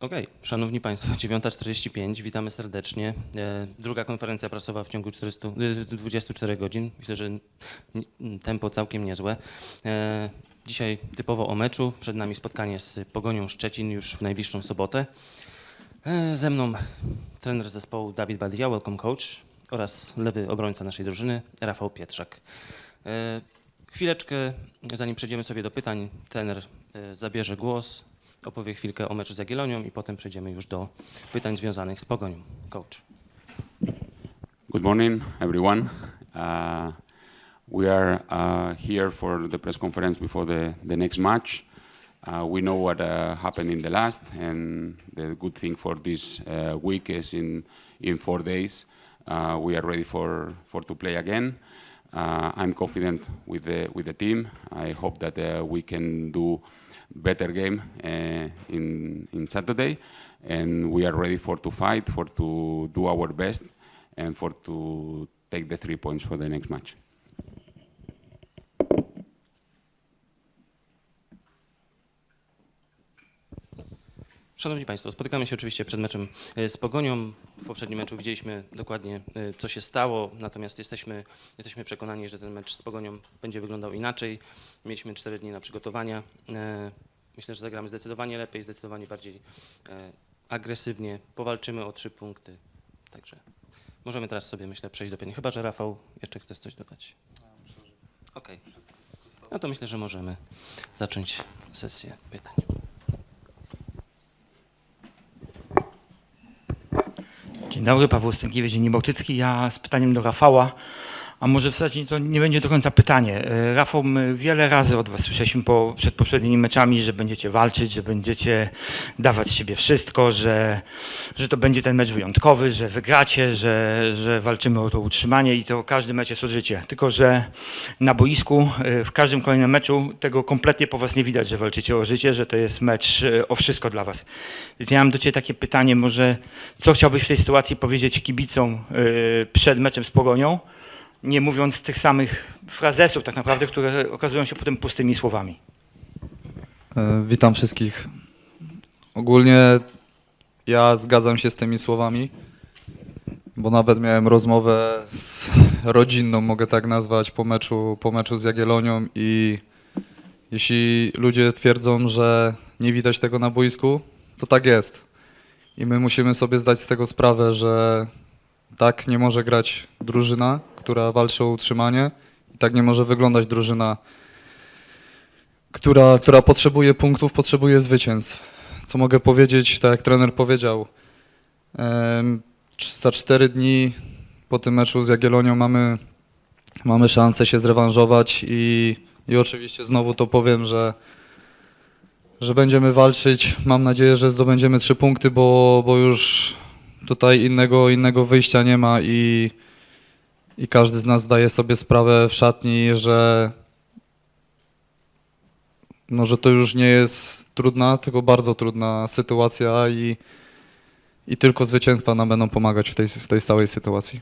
Okej, szanowni państwo, 9.45, witamy serdecznie. E, Druga konferencja prasowa w ciągu 400, y, 24 godzin. Myślę, że tempo całkiem niezłe. E, Dzisiaj typowo o meczu. Przed nami spotkanie z Pogonią Szczecin już w najbliższą sobotę. E, Ze mną trener zespołu Dawid Badia, welcome coach, oraz lewy obrońca naszej drużyny Rafał Pietrzak. E, Chwileczkę, zanim przejdziemy sobie do pytań, trener e, zabierze głos, opowie chwilkę o meczu z Jagiellonią i potem przejdziemy już do pytań związanych z Pogonią. Coach. Good morning, everyone. Uh, we are uh, here for the press conference before the, the next match. Uh, we know what uh, happened in the last, and the good thing for this uh, week is in, in four days uh, we are ready for, for to play again. Uh, I'm confident with the with the team. I hope that uh, we can do better game uh, in in Saturday, and we are ready for to fight, for to do our best, and for to take the three points for the next match. Szanowni Państwo, spotykamy się oczywiście przed meczem e, z Pogonią. W poprzednim meczu widzieliśmy dokładnie, e, co się stało, natomiast jesteśmy, jesteśmy przekonani, że ten mecz z Pogonią będzie wyglądał inaczej. Mieliśmy 4 dni na przygotowania. Myślę, że zagramy zdecydowanie lepiej, zdecydowanie bardziej e, agresywnie. Powalczymy o trzy punkty. Także możemy teraz sobie, myślę, przejść do pytań. Chyba, że Rafał jeszcze chcesz coś dodać. Okej. No to myślę, że możemy zacząć sesję pytań. Dzień dobry, Paweł Stękiewicz, Dziennik Bałtycki. Ja z pytaniem do Rafała, a może w zasadzie to nie będzie do końca pytanie. E, Rafał, my wiele razy od Was słyszeliśmy po, przed poprzednimi meczami, że będziecie walczyć, że będziecie dawać siebie wszystko, że, że to będzie ten mecz wyjątkowy, że wygracie, że, że walczymy o to utrzymanie i to każdy mecz jest o życie. Tylko, że na boisku e, w każdym kolejnym meczu tego kompletnie po Was nie widać, że walczycie o życie, że to jest mecz e, o wszystko dla Was. Więc ja mam do Ciebie takie pytanie, może co chciałbyś w tej sytuacji powiedzieć kibicom przed meczem z Pogonią, nie mówiąc tych samych frazesów tak naprawdę, które okazują się potem pustymi słowami. E, Witam wszystkich. Ogólnie ja zgadzam się z tymi słowami, bo nawet miałem rozmowę z rodzinną, mogę tak nazwać, po meczu, po meczu z Jagiellonią i jeśli ludzie twierdzą, że nie widać tego na boisku, to tak jest. I my musimy sobie zdać z tego sprawę, że tak nie może grać drużyna, która walczy o utrzymanie i tak nie może wyglądać drużyna, która, która potrzebuje punktów, potrzebuje zwycięstw. Co mogę powiedzieć, tak jak trener powiedział, za cztery dni po tym meczu z Jagiellonią mamy, mamy szansę się zrewanżować i, i oczywiście znowu to powiem, że, że będziemy walczyć. Mam nadzieję, że zdobędziemy trzy punkty, bo, bo już tutaj innego, innego wyjścia nie ma i, i każdy z nas zdaje sobie sprawę w szatni, że no, że to już nie jest trudna, tylko bardzo trudna sytuacja i, i tylko zwycięstwa nam będą pomagać w tej, w tej całej sytuacji.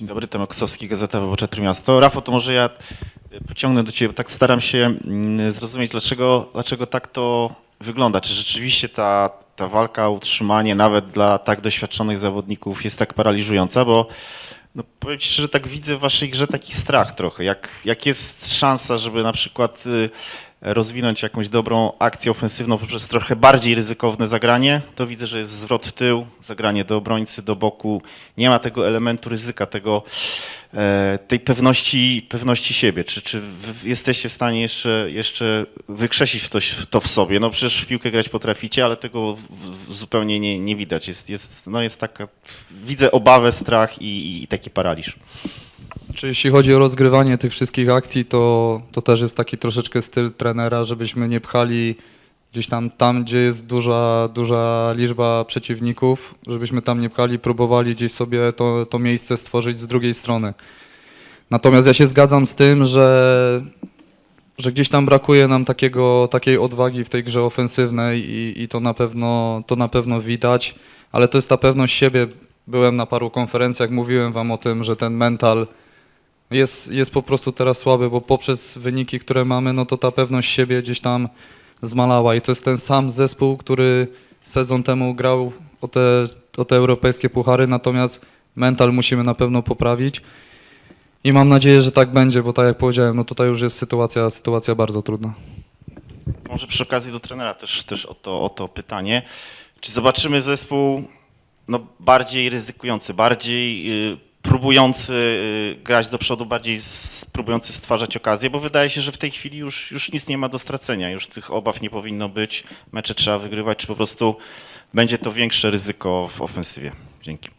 Dzień dobry, Tomek Kosowski, Gazeta Wyborcza Trójmiasto. Rafał, to może ja pociągnę do Ciebie, tak staram się mm, zrozumieć, dlaczego, dlaczego tak to wygląda. Czy rzeczywiście ta, ta walka o utrzymanie nawet dla tak doświadczonych zawodników jest tak paraliżująca, bo no, powiem Ci szczerze, tak widzę w Waszej grze taki strach trochę. Jak, jak jest szansa, żeby na przykład y, rozwinąć jakąś dobrą akcję ofensywną poprzez trochę bardziej ryzykowne zagranie, to widzę, że jest zwrot w tył, zagranie do obrońcy, do boku. Nie ma tego elementu ryzyka, tego, e, tej pewności, pewności siebie. Czy, czy jesteście w stanie jeszcze, jeszcze wykrzesić to, to w sobie? No przecież w piłkę grać potraficie, ale tego zupełnie nie, nie widać. Jest, jest, no jest taka, widzę obawę, strach i, i taki paraliż. Czy jeśli chodzi o rozgrywanie tych wszystkich akcji, to, to też jest taki troszeczkę styl trenera, żebyśmy nie pchali gdzieś tam, tam gdzie jest duża, duża liczba przeciwników, żebyśmy tam nie pchali, próbowali gdzieś sobie to, to miejsce stworzyć z drugiej strony. Natomiast ja się zgadzam z tym, że, że gdzieś tam brakuje nam takiego, takiej odwagi w tej grze ofensywnej i, i to, na pewno, to na pewno widać, ale to jest ta pewność siebie. Byłem na paru konferencjach, mówiłem wam o tym, że ten mental jest, jest po prostu teraz słaby, bo poprzez wyniki, które mamy, no to ta pewność siebie gdzieś tam zmalała i to jest ten sam zespół, który sezon temu grał o te, o te europejskie puchary, natomiast mental musimy na pewno poprawić i mam nadzieję, że tak będzie, bo tak jak powiedziałem, no tutaj już jest sytuacja, sytuacja bardzo trudna. Może przy okazji do trenera też, też o, to, o to pytanie. Czy zobaczymy zespół no, bardziej ryzykujący, bardziej y, próbujący y, grać do przodu, bardziej próbujący stwarzać okazję, bo wydaje się, że w tej chwili już, już nic nie ma do stracenia, już tych obaw nie powinno być, mecze trzeba wygrywać, czy po prostu będzie to większe ryzyko w ofensywie? Dzięki.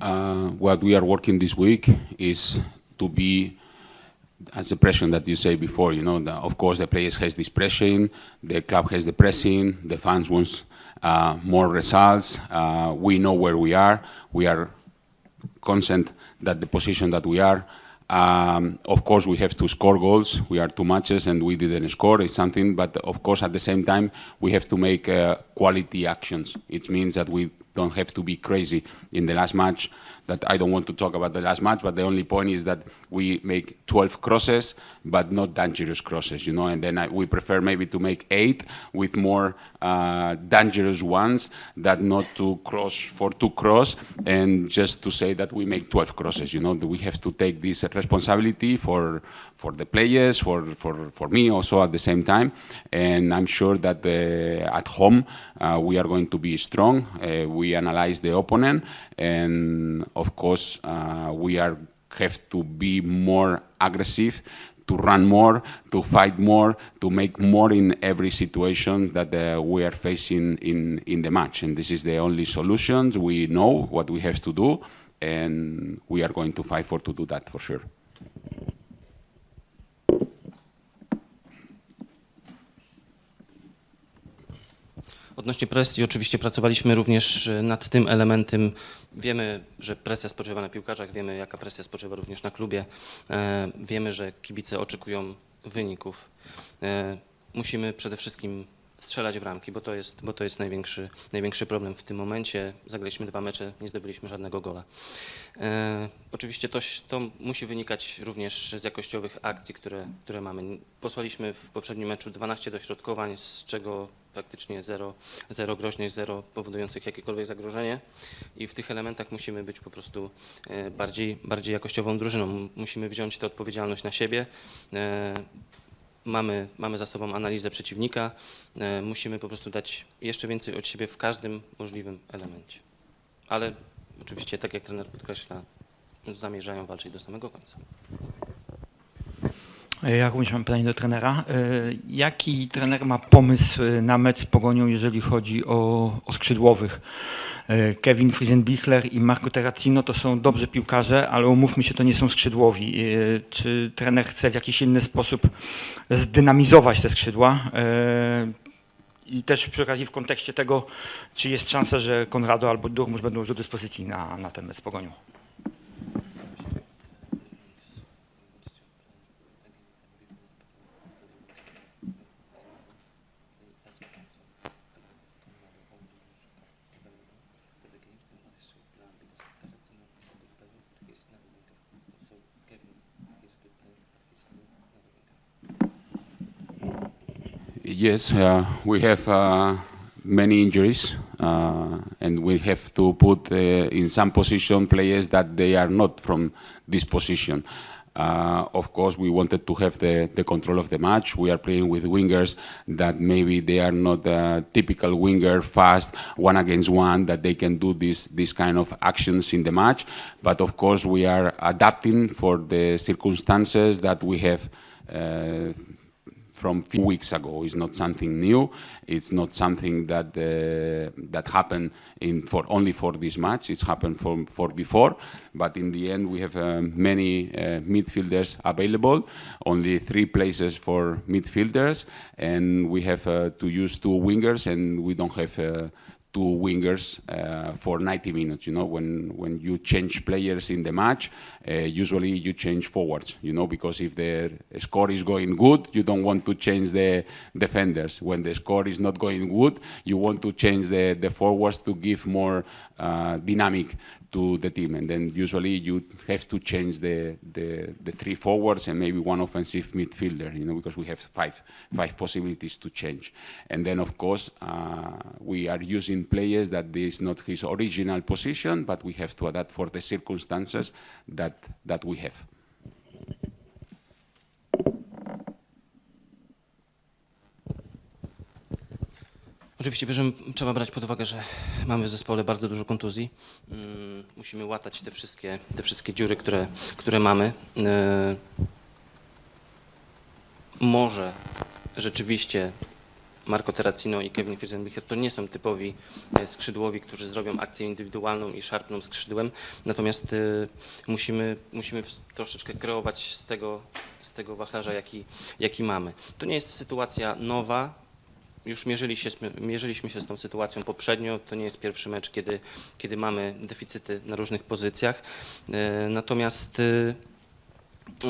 Uh, what we are working this week is to be as the pressure that you say before, you know, of course the players has this pressing, the club has the pressing, the fans wants uh, more results. Uh, we know where we are. We are constant that the position that we are. Um, of course, we have to score goals. We are two matches and we didn't score. It's something, but of course, at the same time, we have to make uh, quality actions. It means that we don't have to be crazy in the last match. That I don't want to talk about the last match, but the only point is that we make 12 crosses, but not dangerous crosses, you know. And then I, we prefer maybe to make eight with more uh, dangerous ones, that not to cross for two cross and just to say that we make 12 crosses. You know, we have to take this responsibility for for the players, for for for me also at the same time. And I'm sure that uh, at home uh, we are going to be strong. Uh, we analyze the opponent, and of course uh, we are have to be more aggressive to run more, to fight more, to make more in every situation that uh, we are facing in, in the match. And this is the only solution. We know what we have to do, and we are going to fight for to do that for sure. Odnośnie presji, oczywiście pracowaliśmy również e, nad tym elementem. Wiemy, że presja spoczywa na piłkarzach, wiemy, jaka presja spoczywa również na klubie. E, Wiemy, że kibice oczekują wyników. E, Musimy przede wszystkim strzelać w ramki, bo to jest, bo to jest największy, największy problem w tym momencie. Zagraliśmy dwa mecze, nie zdobyliśmy żadnego gola. E, oczywiście to, to musi wynikać również z jakościowych akcji, które, które mamy. Posłaliśmy w poprzednim meczu 12 dośrodkowań, z czego praktycznie zero, zero groźnych, zero powodujących jakiekolwiek zagrożenie i w tych elementach musimy być po prostu e, bardziej, bardziej jakościową drużyną. Musimy wziąć tę odpowiedzialność na siebie. E, Mamy, mamy za sobą analizę przeciwnika, e, musimy po prostu dać jeszcze więcej od siebie w każdym możliwym elemencie. Ale oczywiście, tak jak trener podkreśla, zamierzają walczyć do samego końca. Ja również mam pytanie do trenera. E, Jaki trener ma pomysł e, na mecz z Pogonią, jeżeli chodzi o, o skrzydłowych? E, Kevin Friesenbichler i Marco Terracino to są dobrzy piłkarze, ale umówmy się, to nie są skrzydłowi. E, Czy trener chce w jakiś inny sposób zdynamizować te skrzydła? E, I też przy okazji w kontekście tego, czy jest szansa, że Konrado albo Durmusz będą już do dyspozycji na, na ten mecz z Pogonią? Yes, uh, we have uh, many injuries, uh, and we have to put in some position players that they are not from this position. Uh, of course, we wanted to have the, the control of the match. We are playing with wingers that maybe they are not a typical winger, fast, one against one, that they can do this, this kind of actions in the match. But of course, we are adapting for the circumstances that we have uh, from few weeks ago. It's not something new. It's not something that uh, that happened in for only for this match. It's happened for for before. But in the end, we have uh, many uh, midfielders available. Only three places for midfielders, and we have uh, to use two wingers, and we don't have. Two wingers uh, for 90 minutes. You know, when when you change players in the match, uh, usually you change forwards. You know, because if the score is going good, you don't want to change the defenders. When the score is not going good, you want to change the the forwards to give more uh, dynamic to the team. And then usually you have to change the, the, the three forwards and maybe one offensive midfielder, you know, because we have five, five possibilities to change. And then, of course, uh, we are using players that is not his original position, but we have to adapt for the circumstances that, that we have. Oczywiście bierzemy, trzeba brać pod uwagę, że mamy w zespole bardzo dużo kontuzji. Mm, Musimy łatać te wszystkie, te wszystkie dziury, które, które mamy. E, Może rzeczywiście Marco Terracino i Kevin Firzenbicher to nie są typowi e, skrzydłowi, którzy zrobią akcję indywidualną i szarpną skrzydłem. Natomiast e, musimy, musimy troszeczkę kreować z tego, z tego wachlarza, jaki, jaki mamy. To nie jest sytuacja nowa, już mierzyliśmy, mierzyliśmy się z tą sytuacją poprzednio. To nie jest pierwszy mecz, kiedy, kiedy mamy deficyty na różnych pozycjach. E, Natomiast e,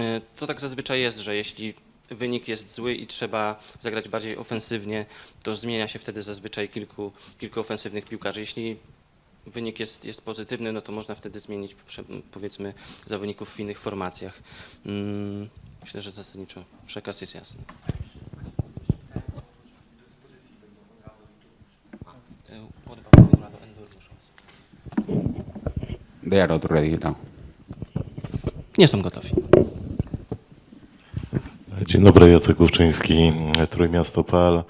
e, to tak zazwyczaj jest, że jeśli wynik jest zły i trzeba zagrać bardziej ofensywnie, to zmienia się wtedy zazwyczaj kilku, kilku ofensywnych piłkarzy. Jeśli wynik jest, jest pozytywny, no to można wtedy zmienić powiedzmy zawodników w innych formacjach. Mm, Myślę, że zasadniczo przekaz jest jasny. Uh, What about Conrado and Durmuszowski? They are not ready now. Nie są gotowi. Dzień dobry, Jacek Główczyński, Trójmiasto.pl.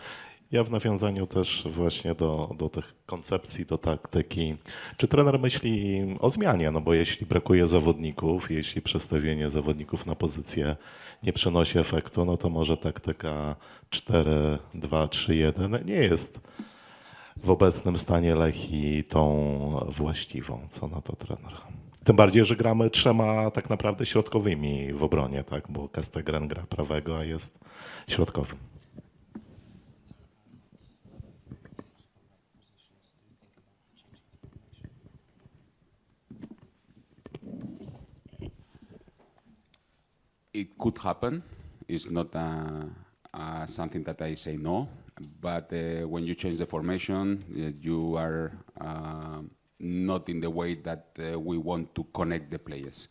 Ja w nawiązaniu też właśnie do, do tych koncepcji, do taktyki. Czy trener myśli o zmianie? No bo jeśli brakuje zawodników, jeśli przestawienie zawodników na pozycję nie przynosi efektu, no to może taktyka 4-2-3-1 nie jest w obecnym stanie Lechi tą właściwą. Co na to trener? Tym bardziej, że gramy trzema tak naprawdę środkowymi w obronie, tak? Bo Castegren gra prawego, a jest środkowym. it could happen. It's not uh, uh, something that I say no. But uh, when you change the formation, uh, you are uh, not in the way that uh, we want to connect the players.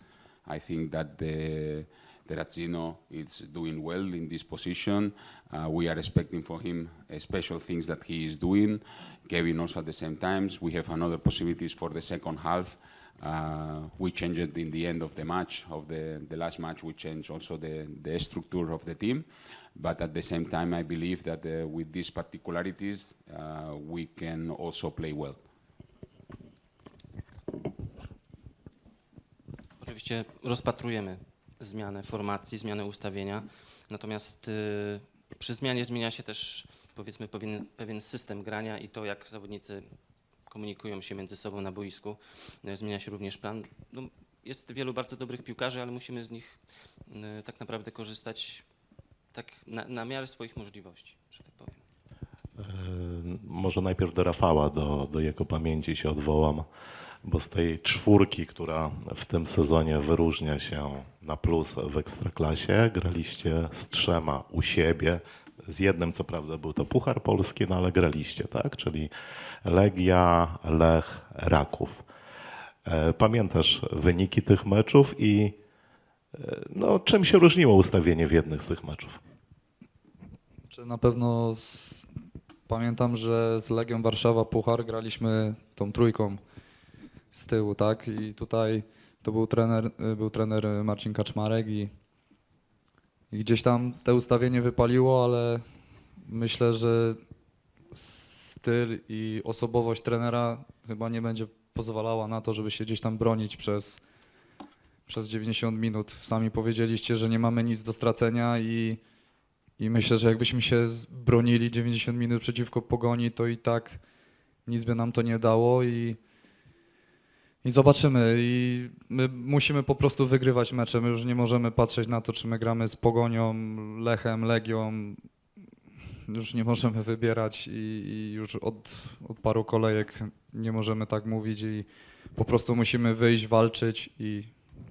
I think that the Terracino is doing well in this position. Uh, we are expecting for him uh, special things that he is doing. Kevin also at the same times. We have another possibilities for the second half. Uh, we changed in the end of the match, of the, the last match, we changed also the, the structure of the team. But at the same time, I believe that uh, with these particularities, uh, we can also play well. Oczywiście rozpatrujemy zmianę formacji, zmianę ustawienia, natomiast y, przy zmianie zmienia się też powiedzmy pewien, pewien system grania i to, jak zawodnicy komunikują się między sobą na boisku. Y, Zmienia się również plan. No, jest wielu bardzo dobrych piłkarzy, ale musimy z nich y, tak naprawdę korzystać tak na, na miarę swoich możliwości, że tak powiem. Yy, Może najpierw do Rafała, do, do jego pamięci się odwołam, bo z tej czwórki, która w tym sezonie wyróżnia się na plus w Ekstraklasie, graliście z trzema u siebie. Z jednym, co prawda, był to Puchar Polski, no ale graliście, tak? Czyli Legia, Lech, Raków. E, Pamiętasz wyniki tych meczów i e, no, czym się różniło ustawienie w jednych z tych meczów? Czy na pewno z, pamiętam, że z Legią Warszawa Puchar graliśmy tą trójką z tyłu, tak? I tutaj to był trener, był trener Marcin Kaczmarek i, i gdzieś tam te ustawienie wypaliło, ale myślę, że styl i osobowość trenera chyba nie będzie pozwalała na to, żeby się gdzieś tam bronić przez, przez 90 minut. Sami powiedzieliście, że nie mamy nic do stracenia i i myślę, że jakbyśmy się bronili 90 minut przeciwko pogoni, to i tak nic by nam to nie dało i, i zobaczymy. I my musimy po prostu wygrywać mecze. My już nie możemy patrzeć na to, czy my gramy z pogonią, Lechem, Legią. już nie możemy wybierać i, i już od, od paru kolejek nie możemy tak mówić i po prostu musimy wyjść, walczyć i,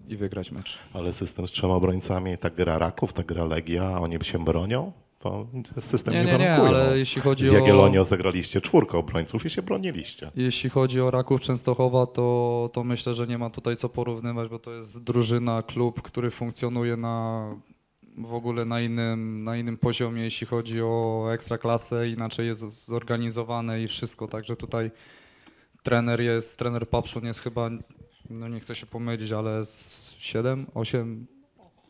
i wygrać mecz. Ale system z trzema obrońcami, tak gra Raków, tak gra Legia, oni się bronią? To system nie, Nie, nie, nie, warunkuje. ale jeśli chodzi Z o... Jagiellonią zagraliście czwórkę obrońców i się broniliście. Jeśli chodzi o Raków Częstochowa, to, to myślę, że nie ma tutaj co porównywać, bo to jest drużyna, klub, który funkcjonuje na w ogóle na innym, na innym poziomie, jeśli chodzi o ekstraklasę, inaczej jest zorganizowane i wszystko, także tutaj trener jest, trener Papszun jest chyba, no nie chcę się pomylić, ale z 7, 8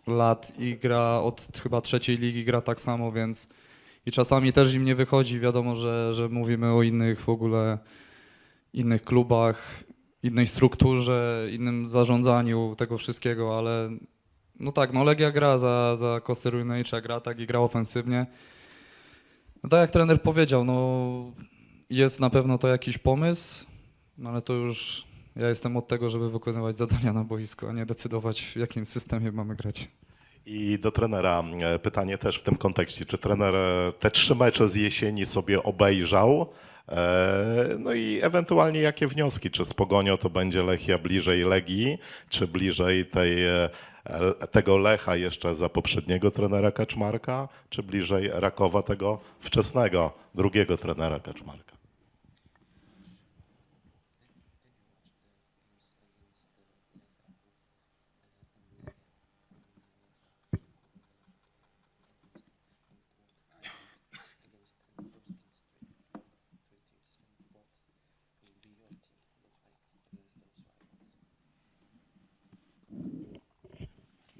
lat i gra od chyba trzeciej ligi gra tak samo, więc i czasami też im nie wychodzi. Wiadomo, że, że mówimy o innych w ogóle innych klubach, innej strukturze, innym zarządzaniu tego wszystkiego, ale no tak, no Legia gra za, za Kosterujnejcza, gra tak i gra ofensywnie. No tak jak trener powiedział, no jest na pewno to jakiś pomysł, no ale to już ja jestem od tego, żeby wykonywać zadania na boisku, a nie decydować w jakim systemie mamy grać. I do trenera e, pytanie też w tym kontekście. Czy trener e, te trzy mecze z jesieni sobie obejrzał? E, No i ewentualnie jakie wnioski? Czy z Pogonio to będzie Lechia bliżej Legii, czy bliżej tej, tego Lecha jeszcze za poprzedniego trenera Kaczmarka, czy bliżej Rakowa tego wczesnego drugiego trenera Kaczmarka?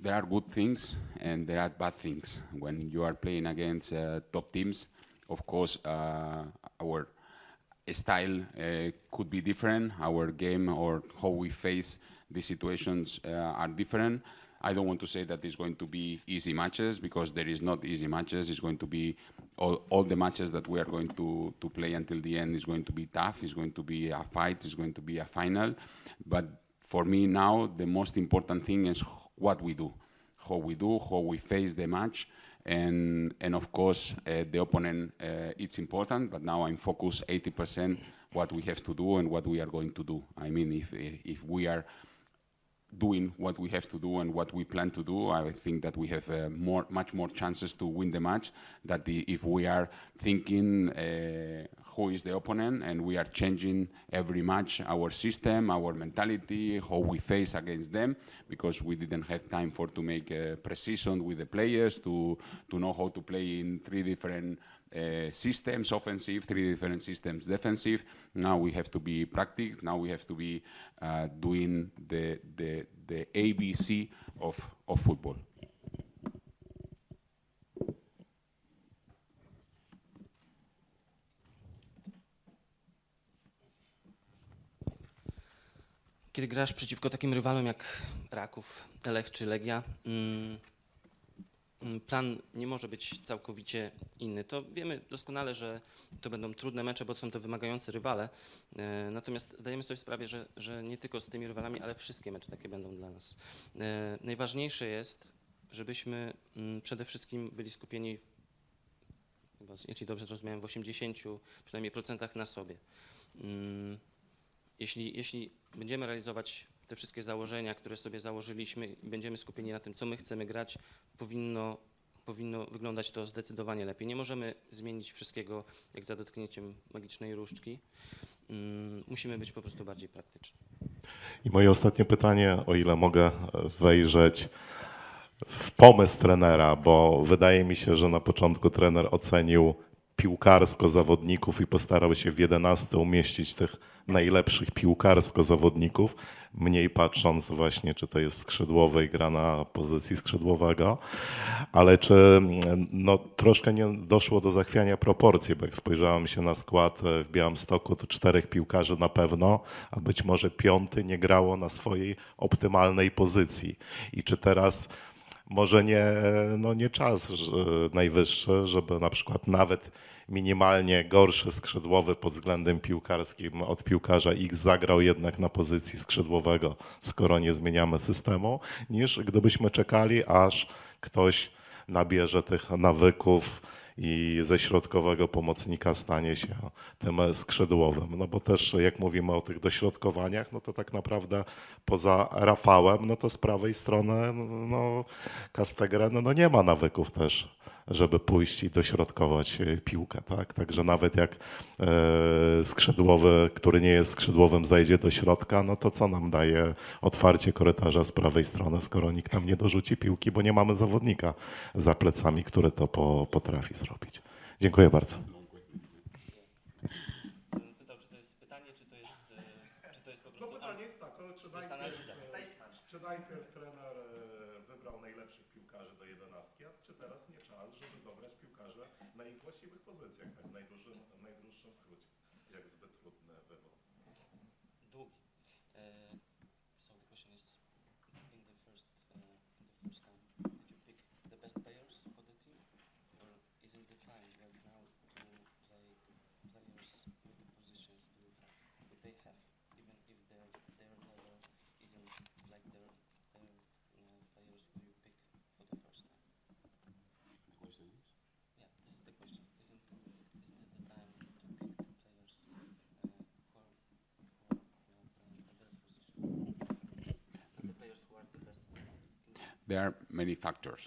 There are good things and there are bad things when you are playing against uh, top teams. Of course, uh, our style uh, could be different. Our game or how we face the situations uh, are different. I don't want to say that it's going to be easy matches because there is not easy matches. It's going to be all, all the matches that we are going to, to play until the end is going to be tough. It's going to be a fight. It's going to be a final. But for me now, the most important thing is what we do, how we do, how we face the match, and and of course uh, the opponent. Uh, it's important, but now I'm focused 80% what we have to do and what we are going to do. I mean, if if we are doing what we have to do and what we plan to do, I think that we have uh, more, much more chances to win the match. That the, if we are thinking uh, who is the opponent and we are changing every match our system, our mentality, how we face against them, because we didn't have time for to make a precision with the players to to know how to play in three different uh, systems offensive, three different systems defensive. Now we have to be practiced. Now we have to be uh, doing the, the, the ABC of, of football. Kiedy grasz przeciwko takim rywalom jak Raków, Lech czy Legia, mm, mm, plan nie może być całkowicie inny. To wiemy doskonale, że to będą trudne mecze, bo są to wymagające rywale. E, Natomiast zdajemy sobie sprawę, że, że nie tylko z tymi rywalami, ale wszystkie mecze takie będą dla nas. E, Najważniejsze jest, żebyśmy mm, przede wszystkim byli skupieni, jeśli dobrze zrozumiałem, w 80 przynajmniej procentach na sobie. Jeśli, jeśli będziemy realizować te wszystkie założenia, które sobie założyliśmy i będziemy skupieni na tym, co my chcemy grać, powinno, powinno wyglądać to zdecydowanie lepiej. Nie możemy zmienić wszystkiego jak za dotknięciem magicznej różdżki. Mm, Musimy być po prostu bardziej praktyczni. I moje ostatnie pytanie, o ile mogę wejrzeć w pomysł trenera, bo wydaje mi się, że na początku trener ocenił piłkarsko zawodników i postarał się w 11 umieścić tych najlepszych piłkarsko zawodników, mniej patrząc właśnie, czy to jest skrzydłowy i gra na pozycji skrzydłowego, ale czy no, troszkę nie doszło do zachwiania proporcji, bo jak spojrzałem się na skład e, w Białymstoku, to czterech piłkarzy na pewno, a być może piąty nie grało na swojej optymalnej pozycji. I czy teraz może nie, no nie czas najwyższy, żeby na przykład nawet minimalnie gorszy skrzydłowy pod względem piłkarskim od piłkarza X zagrał jednak na pozycji skrzydłowego, skoro nie zmieniamy systemu, niż gdybyśmy czekali, aż ktoś nabierze tych nawyków i ze środkowego pomocnika stanie się tym skrzydłowym. No bo też jak mówimy o tych dośrodkowaniach, no to tak naprawdę poza Rafałem, no to z prawej strony no, Kastegren no nie ma nawyków też, żeby pójść i dośrodkować piłkę. Tak? Także nawet jak e, skrzydłowy, który nie jest skrzydłowym, zajdzie do środka, no to co nam daje otwarcie korytarza z prawej strony, skoro nikt nam nie dorzuci piłki, bo nie mamy zawodnika za plecami, który to po, potrafi zrobić. Dziękuję bardzo. There are many factors.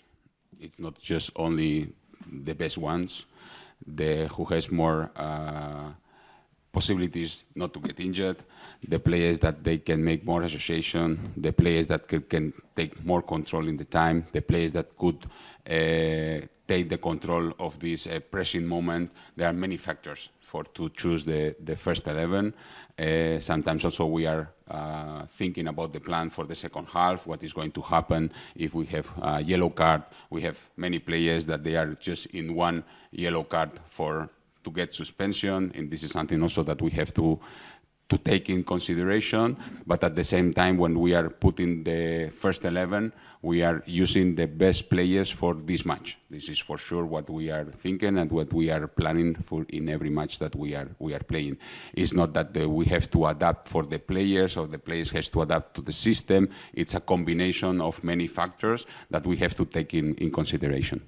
It's not just only the best ones. The who has more uh, possibilities not to get injured, the players that they can make more association, the players that could, can take more control in the time, the players that could uh, take the control of this uh, pressing moment. There are many factors for to choose the, the first 11. Uh, sometimes also we are uh, thinking about the plan for the second half, what is going to happen if we have a yellow card. We have many players that they are just in one yellow card for to get suspension, and this is something also that we have to to take in consideration. But at the same time, when we are putting the first 11, we are using the best players for this match. This is for sure what we are thinking and what we are planning for in every match that we are we are playing. It's not that the, we have to adapt for the players or the players has to adapt to the system. It's a combination of many factors that we have to take in, in consideration.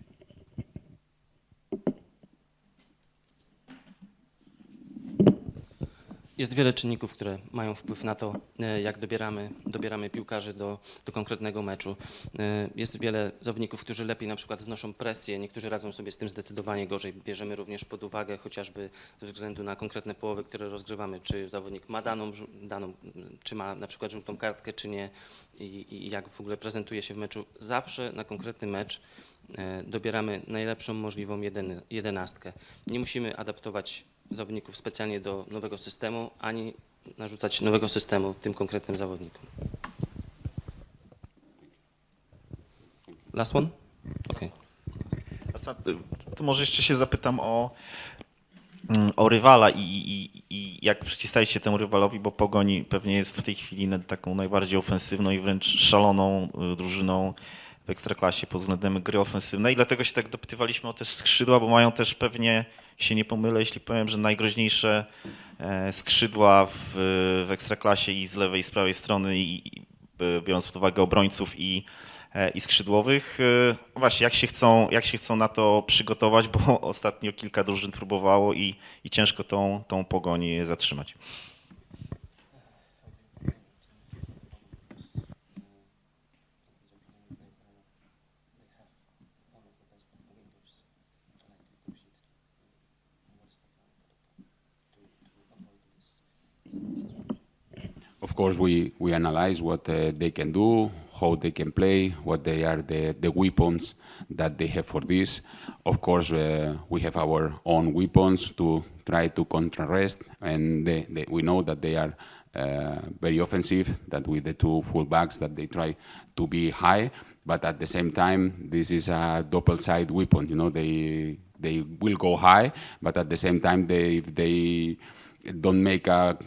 Jest wiele czynników, które mają wpływ na to, e, jak dobieramy, dobieramy piłkarzy do, do konkretnego meczu. E, Jest wiele zawodników, którzy lepiej na przykład znoszą presję, niektórzy radzą sobie z tym zdecydowanie gorzej. Bierzemy również pod uwagę chociażby ze względu na konkretne połowy, które rozgrywamy, czy zawodnik ma daną, daną czy ma na przykład żółtą kartkę, czy nie i, i jak w ogóle prezentuje się w meczu. Zawsze na konkretny mecz e, dobieramy najlepszą możliwą jeden, jedenastkę. Nie musimy adaptować zawodników specjalnie do nowego systemu, ani narzucać nowego systemu tym konkretnym zawodnikom. Last one? Okay. To może jeszcze się zapytam o, mm, o rywala i, i, i jak przeciwstawić się temu rywalowi, bo Pogoń pewnie jest w tej chwili taką najbardziej ofensywną i wręcz szaloną y, drużyną w Ekstraklasie pod względem gry ofensywnej. Dlatego się tak dopytywaliśmy o te skrzydła, bo mają też pewnie, się nie pomylę, jeśli powiem, że najgroźniejsze e, skrzydła w, w Ekstraklasie i z lewej i z prawej strony i, y, biorąc pod uwagę obrońców i e, i skrzydłowych. E, Właśnie, jak się chcą, jak się chcą na to przygotować, bo ostatnio kilka drużyn próbowało i, i ciężko tą, tą pogoń zatrzymać. Of course, we, we analyze what uh, they can do, how they can play, what they are the, the weapons that they have for this. Of course, uh, we have our own weapons to try to contrarrest, and they, they, we know that they are uh, very offensive, that with the two fullbacks that they try to be high, but at the same time, this is a double-sided weapon. You know, they they will go high, but at the same time, they if they don't make a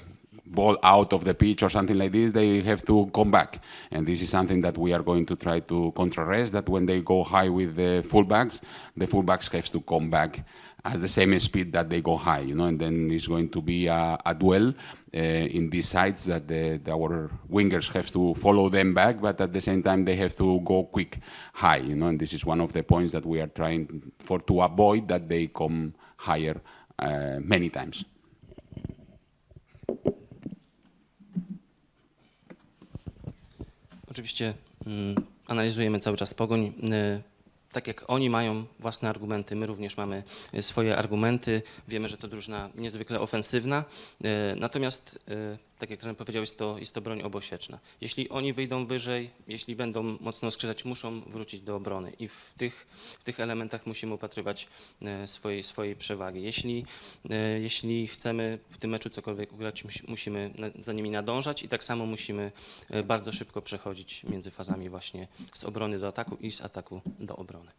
ball out of the pitch or something like this, they have to come back. And this is something that we are going to try to contrarrest, that when they go high with the fullbacks, the fullbacks have to come back at the same speed that they go high, you know, and then it's going to be a, a duel uh, in these sides that the, the, our wingers have to follow them back, but at the same time they have to go quick high, you know, and this is one of the points that we are trying for to avoid that they come higher uh, many times. Oczywiście mm, analizujemy cały czas pogoń. Y, Tak jak oni mają własne argumenty, my również mamy y, swoje argumenty. Wiemy, że to drużyna niezwykle ofensywna. y, Natomiast, tak jak trener powiedział, jest to, jest to broń obosieczna. Jeśli oni wyjdą wyżej, jeśli będą mocno skrzydać, muszą wrócić do obrony i w tych, w tych elementach musimy upatrywać y, swojej, swojej przewagi. Jeśli, y, jeśli chcemy w tym meczu cokolwiek ugrać, musi- musimy za nimi nadążać i tak samo musimy e, bardzo szybko przechodzić między fazami właśnie z obrony do ataku i z ataku do obrony.